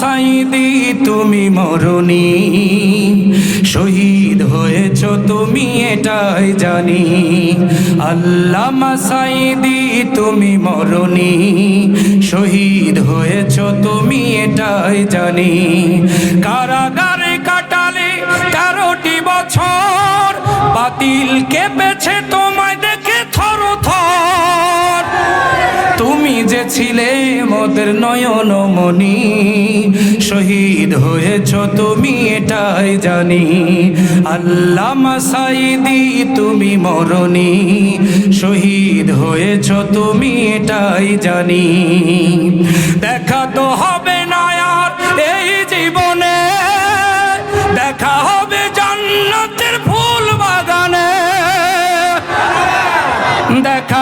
সাইদি, তুমি মরণি। শহীদ হয়েছ তুমি, এটাই জানি। আল্লামা সাইদি, তুমি মরণি। শহীদ হয়েছ তুমি, এটাই জানি। কারাগারে কাটালে তেরোটি বছর, বাতিল কেঁপেছে তোমায় ছিলে মোদের নয়ন মনি শহীদ হয়েছ তুমি, এটাই জানি। আল্লাহ সাইদি তুমি মরণি। শহীদ হয়েছ তুমি, এটাই জানি। দেখা তো হবে না আর এই জীবনে। দেখা হবে জান্নাতের ফুল বাগানে। দেখা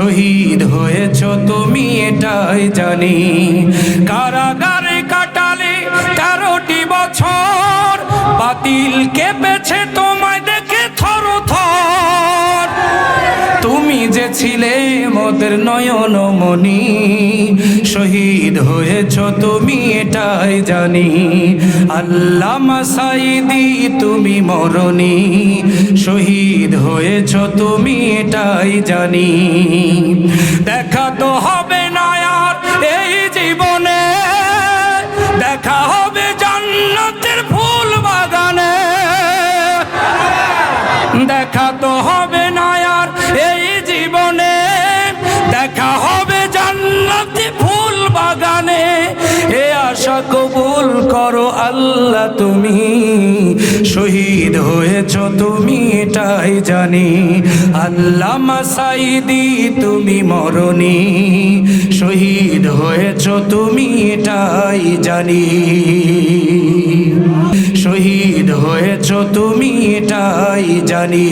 শহীদ হয়েছ তুমি এটাই জানি। কারাগারে কাটালে তেরোটি বছর বাতিল কেঁপেছে তোমায় ছিলে মোদের নয়ন মনি শহীদ হয়েছ তুমি এটাই জানি। আল্লাহ মাসাইদি, তুমি মরণি। শহীদ হয়েছ তুমি এটাই জানি। করো আল্লাহ তুমি। শহীদ হয়েছ তুমি, এটাই জানি। আল্লাহ সাইদি, তুমি মরণি। শহীদ হয়েছ তুমি, এটাই জানি। শহীদ হয়েছ তুমি, এটাই জানি।